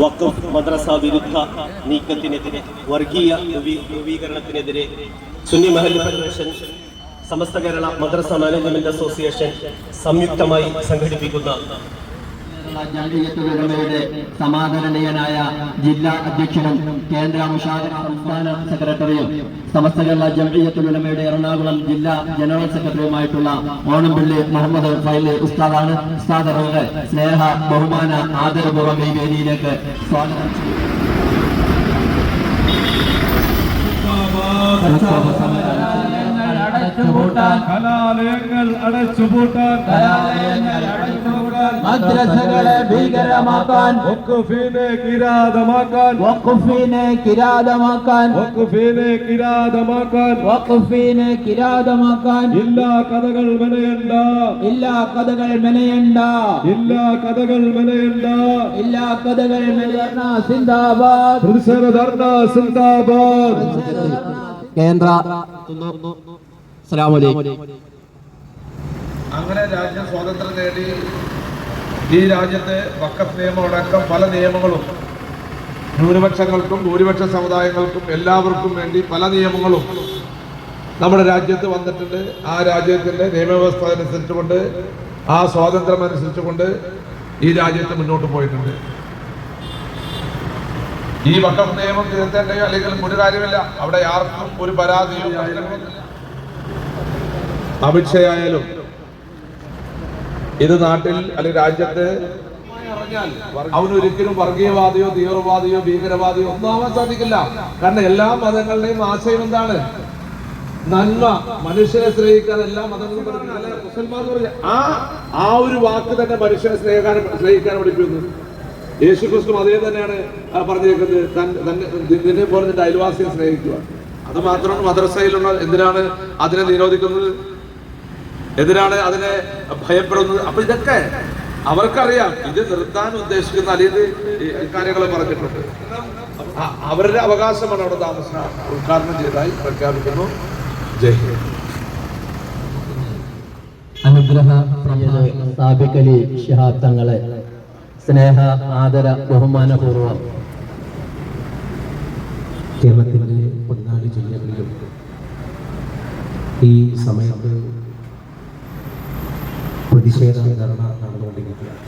വഖഫ് മദ്രസ വിരുദ്ധ നീക്കത്തിനെതിരെ വർഗീയ രൂപീകരണത്തിനെതിരെ Sunni Mahal federation Samastha Kerala Madrasa management association സംയുക്തമായി സംഘടിപ്പിക്കുന്ന ജാതീയത്തുലമയുടെ സമാദരണീയനായ ജില്ലാ അധ്യക്ഷനും കേന്ദ്ര മുഷാവറ സംസ്ഥാന സെക്രട്ടറിയും സമസ്ത കേരള ജംഇയ്യത്തുലമയുടെ എറണാകുളം ജില്ലാ ജനറൽ സെക്രട്ടറിയുമായിട്ടുള്ള ഓണംപിള്ളി മുഹമ്മദ് ഫൈലി ഉസ്താദാണ്. ഉസ്താദ് അവരുടെ സ്നേഹ ബഹുമാന ആദരപൂർവം ഈ വേദിയിലേക്ക് സ്വാഗതം. കലാലയങ്ങൾ അടച്ചുപൂട്ടാൻ. മദ്രസകളെ ഭീകരമാക്കാൻ വഖഫിനെ കിരാതമാക്കാൻ വഖഫിനെ കിരാതമാക്കാൻ വഖഫിനെ കിരാതമാക്കാൻ വഖഫിനെ കിരാതമാക്കാൻ. ഇല്ലാ കഥകൾ മെനയണ്ട ഇല്ലാ കഥകൾ മെനയണ്ട. ഇല്ലാ കഥകൾ മെനയണ്ട. ഇല്ലാ കഥകൾ മെനയണ്ട സിന്ദാബാദ്. പ്രതിഷേധ ധർണ സിന്ദാബാദ്. കേന്ദ്ര. അസ്സലാമു അങ്ങനെ രാജ്യം സ്വാതന്ത്ര്യം നേടി ഈ രാജ്യത്തെ വക്കത്ത് നിയമം അടക്കം പല നിയമങ്ങളും ന്യൂനപക്ഷങ്ങൾക്കും ഭൂരിപക്ഷ സമുദായങ്ങൾക്കും എല്ലാവർക്കും വേണ്ടി പല നിയമങ്ങളും നമ്മുടെ രാജ്യത്ത് വന്നിട്ടുണ്ട്. ആ രാജ്യത്തിന്റെ നിയമവ്യവസ്ഥ അനുസരിച്ചുകൊണ്ട് ആ സ്വാതന്ത്ര്യം അനുസരിച്ചുകൊണ്ട് ഈ രാജ്യത്ത് മുന്നോട്ട് പോയിട്ടുണ്ട്. ഈ വക്കഫ് നിയമം തിരുത്തേണ്ടയോ അല്ലെങ്കിൽ ഒരു കാര്യമില്ല. അവിടെ ആർക്കും ഒരു പരാതിയോ. അമിത്ഷയായാലും ഇത് നാട്ടിൽ അല്ലെങ്കിൽ രാജ്യത്ത് അവനൊരിക്കലും വർഗീയവാദിയോ തീവ്രവാദിയോ ഭീകരവാദിയോ ഒന്നും ആവാൻ സാധിക്കില്ല. കാരണം എല്ലാ മതങ്ങളുടെയും ആശയം എന്താണ്? നന്മ. മനുഷ്യരെ സ്നേഹിക്കാൻ എല്ലാ മതങ്ങളും പറഞ്ഞ ആ ആ ഒരു വാക്ക് തന്നെ മനുഷ്യരെ സ്നേഹിക്കാൻ സ്നേഹിക്കാൻ പഠിപ്പിക്കുന്നു. യേശു ക്രിസ്തു അതേ തന്നെയാണ് പറഞ്ഞിരിക്കുന്നത്. തന്നെ നിന്നെ പോലെ നിന്റെ അയൽവാസിയെ സ്നേഹിക്കുക. അത് മാത്രമാണ് മദ്രസയിലുള്ള എന്തിനാണ് അതിനെ നിരോധിക്കുന്നത്? എതിരാണ് അതിനെ ഭയപ്പെടുന്നത്. അപ്പൊ ഇതൊക്കെ അവർക്കറിയാം. ഇത് നിർത്താൻ ഉദ്ദേശിക്കുന്ന അല്ലെങ്കിൽ കാര്യങ്ങൾ പറഞ്ഞിട്ടുണ്ട്. അവരുടെ അവകാശമാണ് അവിടെ താമസം ഉദ്ഘാടനം ചെയ്തതായി പ്രഖ്യാപിക്കുന്നു. ജയ് ഹിന്ദ്. അനുഗ്രഹ സാബിക് അലി സ്നേഹ ആദര ബഹുമാനപൂർവം. കേരളത്തിന്റെ പതിനാല് ജില്ലകളിലും ഈ സമയത്ത് പ്രതിഷേധ ധർണ നടന്നുകൊണ്ടിരിക്കുകയാണ്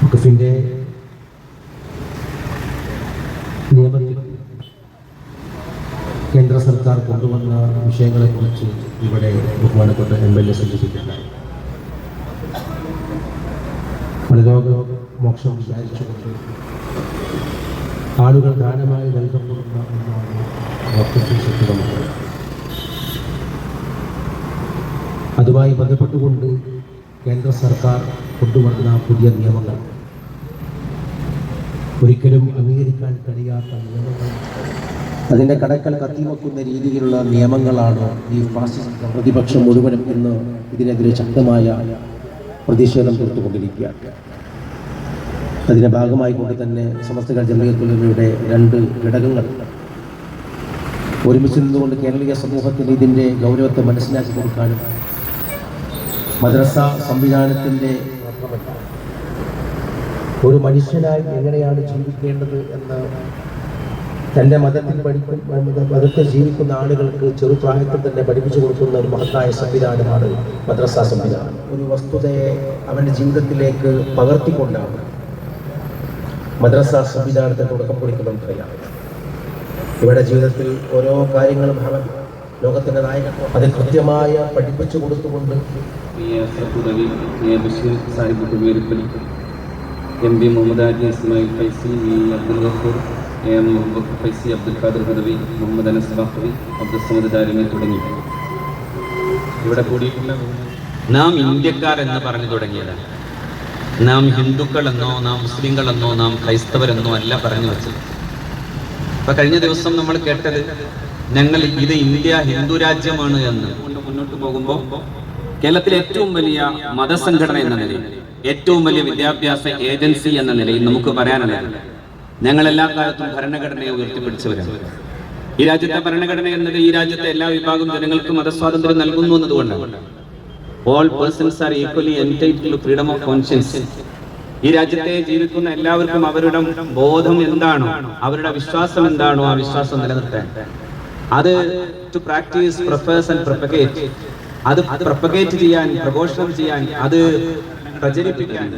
വഖഫിന്റെ നിയമത്തിൽ കേന്ദ്ര സർക്കാർ കൊണ്ടുവന്ന വിഷയങ്ങളെക്കുറിച്ച് ഇവിടെ ബഹുമാനപ്പെട്ട എം എൽ എ സൂചിപ്പിക്കുകയുണ്ടായി പലരോഗ മോക്ഷം വിചാരിച്ചുകൊണ്ട് ആളുകൾ ദാനമായി നൽകപ്പെടുന്ന ഒന്നാണ് വഖഫ് സ്വത്ത് നമുക്ക് അതുമായി ബന്ധപ്പെട്ടുകൊണ്ട് കേന്ദ്ര സർക്കാർ കൊണ്ടുവന്ന പുതിയ നിയമങ്ങൾ. ഒരിക്കലും അംഗീകരിക്കാൻ കഴിയാത്ത നിയമങ്ങൾ. അതിന്റെ കടക്കൽ കത്തിവെക്കുന്ന രീതിയിലുള്ള നിയമങ്ങളാണ് ഈ ഫാസിസ്റ്റ് പ്രതിപക്ഷം മുഴുവനും ഇന്ന് ഇതിനെതിരെ ശക്തമായ പ്രതിഷേധം തീർത്തുകൊണ്ടിരിക്കുകയാണ് അതിന്റെ ഭാഗമായി കൊണ്ട് തന്നെ സമസ്തകൾ ജമീയത്തുലമയുടെ രണ്ട് ഘടകങ്ങൾ. ഒരുമിച്ച് നിന്നുകൊണ്ട് കേരളീയ സമൂഹത്തിന് ഇതിന്റെ ഗൗരവത്തെ മനസ്സിലാക്കി കൊടുക്കാനും മദ്രസ സംവിധാനത്തിന്റെ ഒരു മനുഷ്യനായി എങ്ങനെയാണ് ജീവിക്കേണ്ടത് എന്ന് തന്റെ മതത്തിൽ പഠിക്കും മതത്തിൽ ജീവിക്കുന്ന ആളുകൾക്ക് ചെറുപ്രായത്തിൽ തന്നെ പഠിപ്പിച്ചു കൊടുക്കുന്ന ഒരു മഹത്തായ സംവിധാനമാണ് മദ്രസ സംവിധാനം. ഒരു വസ്തുതയെ അവന്റെ ജീവിതത്തിലേക്ക് പകർത്തിക്കൊണ്ടാണ്. മദ്രസ സംവിധാനത്തിന് തുടക്കം കുറിക്കുന്നത് നമുക്കറിയാം ഇവിടെ ജീവിതത്തിൽ ഓരോ കാര്യങ്ങളും അവൻ ലോകത്തിന്റെ നായകൻ അത് കൃത്യമായ പഠിപ്പിച്ചു കൊടുത്തുകൊണ്ട് Sahib M. P Muhammad Haji Ismail Faizy V. Abdul Gafoor A. M. Muhammad Faizy Abdul Khader Hudawi Muhammad Anas Baqavi Abdul Samad Darimi തുടങ്ങി. ഇവിടെ കൂടിയിട്ടുള്ള നാം ഇന്ത്യക്കാർ എന്ന് പറഞ്ഞു തുടങ്ങിയതാണ്. നാം ഹിന്ദുക്കളെന്നോ നാം മുസ്ലിങ്ങളെന്നോ നാം ക്രൈസ്തവരെന്നോ അല്ല പറഞ്ഞു വെച്ചത്. അപ്പൊ കഴിഞ്ഞ ദിവസം നമ്മൾ കേട്ടത് ഞങ്ങൾ ഇത് ഇന്ത്യ ഹിന്ദു രാജ്യമാണ് എന്ന് മുന്നോട്ട് പോകുമ്പോൾ കേരളത്തിലെ ഏറ്റവും വലിയ മതസംഘടന എന്ന നിലയിൽ ഏറ്റവും വലിയ വിദ്യാഭ്യാസ ഏജൻസി എന്ന നിലയിൽ നമുക്ക് പറയാനുള്ളത് ഞങ്ങൾ എല്ലാ കാലത്തും ഭരണഘടനയെ ഉയർത്തിപ്പിടിച്ചവരാണ്. ഈ രാജ്യത്തെ ഭരണഘടന എന്നത് ഈ രാജ്യത്തെ എല്ലാ വിഭാഗം ജനങ്ങൾക്കും മതസ്വാതന്ത്ര്യം നൽകുന്നു എന്നതുകൊണ്ടാണ്. ഈ രാജ്യത്തെ ജീവിക്കുന്ന എല്ലാവർക്കും അവരുടെ ബോധം എന്താണോ അവരുടെ വിശ്വാസം എന്താണോ ആ വിശ്വാസം നിലനിർത്താൻ. അത് to practise profess and propagate അത് പ്രൊപ്പഗേറ്റ് ചെയ്യാൻ പ്രഘോഷണം ചെയ്യാൻ അത് പ്രചരിപ്പിക്കാൻ.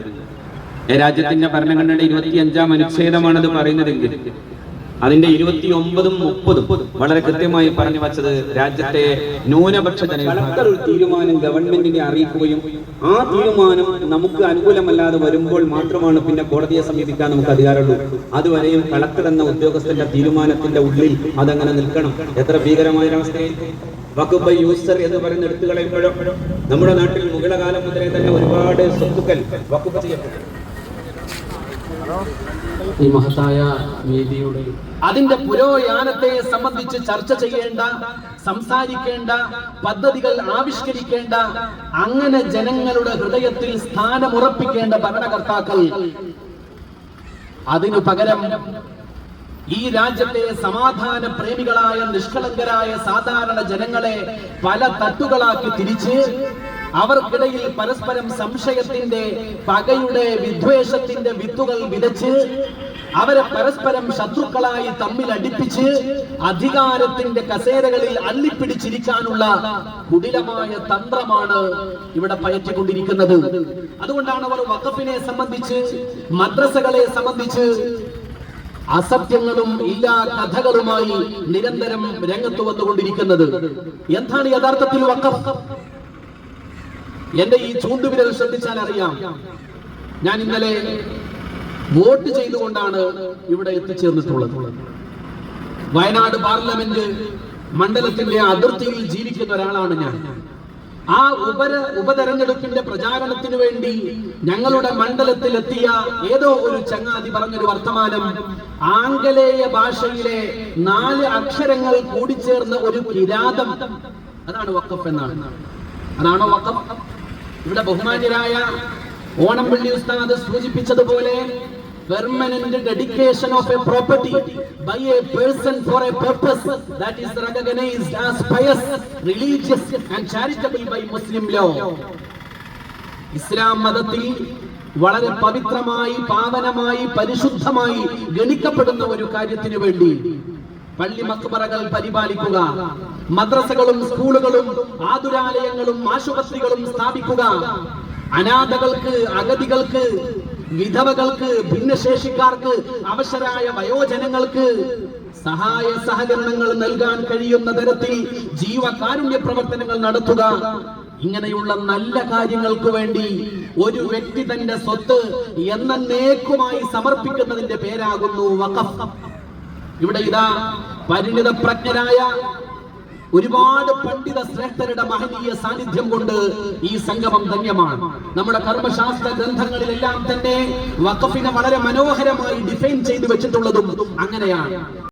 രാജ്യത്തിന്റെ ഭരണഘടനയുടെ ഇരുപത്തി അഞ്ചാം അനുച്ഛേദമാണ് അത് പറയുന്നതെങ്കിൽ അതിന്റെ ഇരുപത്തി ഒമ്പതും മുപ്പതും വളരെ കൃത്യമായി പറഞ്ഞു വച്ചത് രാജ്യത്തെ ന്യൂനപക്ഷ ജനങ്ങൾ ഒരു തീരുമാനം ഗവൺമെന്റിനെ അറിയിക്കുകയും ആ തീരുമാനം നമുക്ക് അനുകൂലമല്ലാതെ വരുമ്പോൾ മാത്രമാണ് പിന്നെ കോടതിയെ സമീപിക്കാൻ നമുക്ക് അധികാരമുള്ളൂ. അതുവരെയും കളക്ടർ എന്ന ഉദ്യോഗസ്ഥന്റെ തീരുമാനത്തിന്റെ ഉള്ളിൽ അതങ്ങനെ നിൽക്കണം. എത്ര ഭീകരമായ അവസ്ഥയിൽ വക്കുബ് യൂസർ എന്ന് പറയുന്ന എടുത്തു കളയുമ്പോഴും നമ്മുടെ നാട്ടിൽ മുകളകാലം മുതലേ തന്നെ ഒരുപാട് സ്വത്തുക്കൾ വകുപ്പ് ചെയ്യപ്പെട്ടു. ഈ മഹത്തായ വേദിയുടെ അതിന്റെ പുരോയാനത്തെ സംബന്ധിച്ച് ചർച്ച ചെയ്യേണ്ട സംസാരിക്കേണ്ട പദ്ധതികൾ ആവിഷ്കരിക്കേണ്ട അങ്ങനെ ജനങ്ങളുടെ ഹൃദയത്തിൽ സ്ഥാനമുറപ്പിക്കേണ്ട ഭരണകർത്താക്കൾ. അതിനു പകരം ഈ രാജ്യത്തെ സമാധാന പ്രേമികളായ നിഷ്കളങ്കരായ സാധാരണ ജനങ്ങളെ പല തട്ടുകളാക്കി തിരിച്ച് അവർക്കിടയിൽ പരസ്പരം സംശയത്തിന്റെ പകയുടെ വിദ്വേഷത്തിന്റെ വിത്തുകൾ വിതച്ച് അവരെ പരസ്പരം ശത്രുക്കളായി തമ്മിൽ അടിപ്പിച്ച് അധികാരത്തിന്റെ കസേരകളിൽ അള്ളിപ്പിടിച്ചിരിക്കാനുള്ള കുടിലമായ തന്ത്രമാണ് ഇവിടെ പയറ്റിക്കൊണ്ടിരിക്കുന്നത്. അതുകൊണ്ടാണ് അവർ വഖഫിനെ സംബന്ധിച്ച് മദ്രസകളെ സംബന്ധിച്ച് അസത്യങ്ങളും ഇല്ലാ കഥകളുമായി നിരന്തരം രംഗത്ത് വന്നുകൊണ്ടിരിക്കുന്നത്. എന്താണ് യഥാർത്ഥത്തിൽ വഖഫ്? എന്റെ ഈ ചൂണ്ടുവിരൽ ശ്രദ്ധിച്ചാൽ അറിയാം ഞാൻ ഇന്നലെ വോട്ട് ചെയ്തുകൊണ്ടാണ് ഇവിടെ എത്തിച്ചേർന്നിട്ടുള്ളത്. വയനാട് പാർലമെന്റ് മണ്ഡലത്തിന്റെ അതിർത്തിയിൽ ജീവിക്കുന്ന ഒരാളാണ് ഞാൻ. ആ ഉപര ഉപതെരഞ്ഞെടുപ്പിന്റെ പ്രചാരണത്തിന് വേണ്ടി ഞങ്ങളുടെ മണ്ഡലത്തിൽ എത്തിയ ഏതോ ഒരു ചങ്ങാതി പറഞ്ഞൊരു വർത്തമാനം ആംഗലേയ ഭാഷയിലെ നാല് അക്ഷരങ്ങൾ കൂടിച്ചേർന്ന ഒരു കിരാതം. അതാണ് വക്കഫ് എന്നാണ്. അതാണോ വക്കഫ് ഇവിടെ ബഹുമാന്യരായ ഓണംപള്ളി ഉസ്താദ് സൂചിപ്പിച്ചതുപോലെ permanent dedication of a property by a person for a purpose that is recognised as pious religious and charitable by Muslim law Islam മതത്തിൽ വളരെ പവിത്രമായി പാവനമായി പരിശുദ്ധമായി ഗണിക്കപ്പെടുന്ന ഒരു കാര്യത്തിന് വേണ്ടി പള്ളി മക്ബറകൾ പരിപാലിക്കുക. മദ്രസകളും സ്കൂളുകളും ആതുരാലയങ്ങളും ആശുപത്രികളും സ്ഥാപിക്കുക. അനാഥകൾക്ക് അഗതികൾക്ക് വിധവകൾക്ക് ഭിന്നശേഷിക്കാർക്ക് അവശരായ വയോജനങ്ങൾക്ക് സഹായ സഹകരണങ്ങൾ നൽകാൻ കഴിയുന്ന തരത്തിൽ ജീവകാരുണ്യ പ്രവർത്തനങ്ങൾ നടത്തുക. ഇങ്ങനെയുള്ള നല്ല കാര്യങ്ങൾക്ക് വേണ്ടി ഒരു വ്യക്തി തന്റെ സ്വത്ത് എന്നേക്കുമായി സമർപ്പിക്കുന്നതിന്റെ പേരാകുന്നു വഖഫ്. ഇവിടെ ഇതാ പരിണിത പ്രജ്ഞരായ ഒരുപാട് പണ്ഡിത ശ്രേഷ്ഠരുടെ മഹനീയ സാന്നിധ്യം കൊണ്ട് ഈ സംഗമം ധന്യമാണ് നമ്മുടെ കർമ്മശാസ്ത്ര ഗ്രന്ഥങ്ങളിലെല്ലാം തന്നെ വഖഫിനെ വളരെ മനോഹരമായി ഡിഫൈൻ ചെയ്തു വെച്ചിട്ടുള്ളതും അങ്ങനെയാണ്.